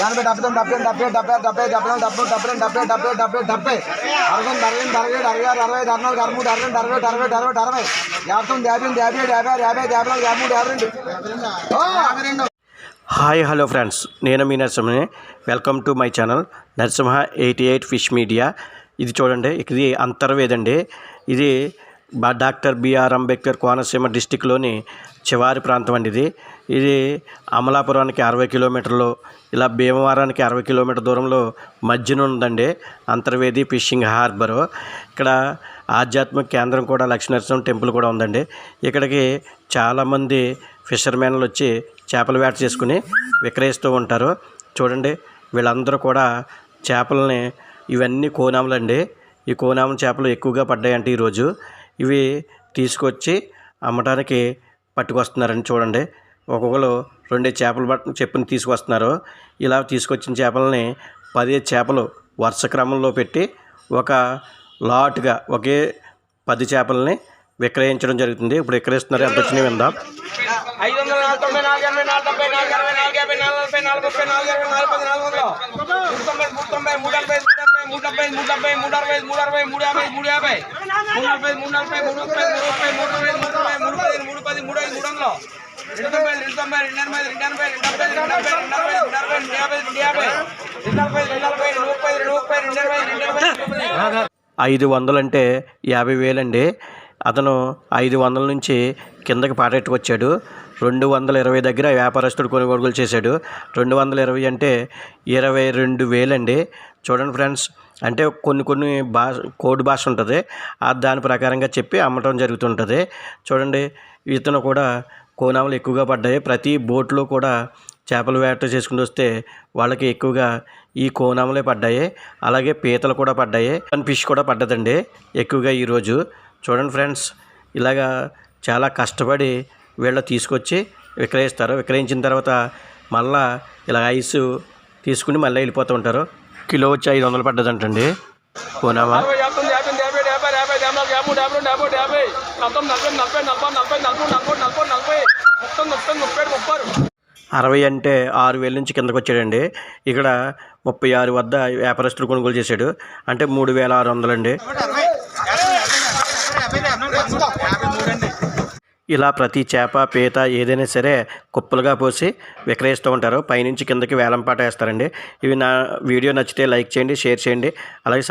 ఎనభై డెబ్బై తొమ్మిది డెబ్బై డెబ్బై డెబ్బై డెబ్బై డెబ్బై డెబ్బై డెబ్బై డెబ్బై డెబ్బై డెబ్బై అరవై అరవై అరవై అరవై ఆరు అరవై ఐదు అరవై నాలుగు అరవై అరవై అరవై అరవై అరవై అరవై యాభై తొమ్మిది యాభై ఎనిమిది యాభై ఏడు యాభై ఆరు యాభై ఐదు యాభై నాలుగు యాభై మూడు యాభై రెండు యాభై రెండు హాయ్ హలో ఫ్రెండ్స్ నేను మీ నరసింహని welcome to my channel Narasimha eighty eight fish media ఇది చూడండి ఇది అంతర్వేదండి ఇది doctor B R Ambedkar Konaseema డిస్టిక్లోని చివారి ప్రాంతం అండి ఇది. ఇది అమలాపురానికి అరవై కిలోమీటర్లు ఇలా భీమవరానికి అరవై కిలోమీటర్ దూరంలో మధ్యన ఉందండి అంతర్వేది ఫిషింగ్ హార్బర్. ఇక్కడ ఆధ్యాత్మిక కేంద్రం కూడా లక్ష్మీనరసింహ టెంపుల్ కూడా ఉందండి. ఇక్కడికి చాలామంది ఫిషర్మెన్లు వచ్చి చేపల వేట చేసుకుని విక్రయిస్తూ ఉంటారు. చూడండి వీళ్ళందరూ కూడా చేపలని ఇవన్నీ కోనాములండి. ఈ కోనాము చేపలు ఎక్కువగా పడ్డాయంటే ఈరోజు. ఇవి తీసుకొచ్చి అమ్మటానికి పట్టుకొస్తున్నారని చూడండి ఒక్కొక్కరు రెండే చేపలు పట్ట చెప్పుని తీసుకొస్తున్నారు ఇలా తీసుకొచ్చిన చేపలని పది చేపలు వరుస క్రమంలో పెట్టి ఒక లాట్గా ఒకే పది చేపలని విక్రయించడం జరుగుతుంది ఇప్పుడు విక్రయిస్తున్నారు ఎంత వచ్చినాయి విందాం ఐదు వందల నాలుగు నాలుగు నాలుగు నాలుగు నాలుగు నాలుగు నలభై నాలుగు నాలుగు నాలుగు నాలుగు మూడు డెబ్బై మూడు డెబ్బై మూడు అరవై మూడు అరవై మూడు యాభై మూడు యాభై మూడు నలభై మూడు నలభై మూడు ముప్పై మూడు ముప్పై మూడు ముప్పై మూడు ముప్పై మూడు పది ఐదు రెండు తొంభై రెండు తొంభై రెండు ఎనభై రెండు ఎనభై రెండు డెబ్బై రెండు డెబ్బై రెండు అరవై రెండు అరవై రెండు యాభై రెండు యాభై రెండు నలభై రెండు నలభై రెండు ముప్పై రెండు ముప్పై రెండు ఇరవై రెండు ఇరవై ఐదు వందలంటే యాభై వేలండి అతను ఐదు వందల నుంచి కిందకి పాటెట్టుకొచ్చాడు రెండు వందల ఇరవై దగ్గర వ్యాపారస్తుడు కొనుగోలు చేశాడు రెండు వందల ఇరవై అంటే ఇరవై రెండు వేలండి చూడండి ఫ్రెండ్స్ అంటే కొన్ని కొన్ని భాష కోడ్ భాష ఉంటుంది. ఆ దాని ప్రకారంగా చెప్పి అమ్మటం జరుగుతుంటుంది. చూడండి ఇతను కూడా కోనాములు ఎక్కువగా పడ్డాయి. ప్రతి బోట్లో కూడా చేపల వేట చేసుకుని వస్తే వాళ్ళకి ఎక్కువగా ఈ కోనాములే పడ్డాయి. అలాగే పీతలు కూడా పడ్డాయి. ఫిష్ కూడా పడ్డదండి ఎక్కువగా ఈరోజు చూడండి ఫ్రెండ్స్ ఇలాగా చాలా కష్టపడి వీళ్ళు తీసుకొచ్చి విక్రయిస్తారు. విక్రయించిన తర్వాత మళ్ళా ఇలా ఐస్ తీసుకుని మళ్ళీ వెళ్ళిపోతూ ఉంటారు. కిలో వచ్చి ఐదు వందలు పడ్డదంటండి పోనామా అరవై అంటే ఆరు వేల నుంచి కిందకు వచ్చాడండి ఇక్కడ ముప్పై ఆరు వద్ద వ్యాపారస్తులు కొనుగోలు చేశాడు అంటే మూడు వేల ఆరు వందలండి ఇలా ప్రతి చేప పీత ఏదైనా సరే కుప్పలుగా పోసి విక్రయిస్తూ ఉంటారు. పైనుంచి కిందకి వేలంపాట వేస్తారండి. ఇవి నా వీడియో నచ్చితే లైక్ చేయండి షేర్ చేయండి. అలాగే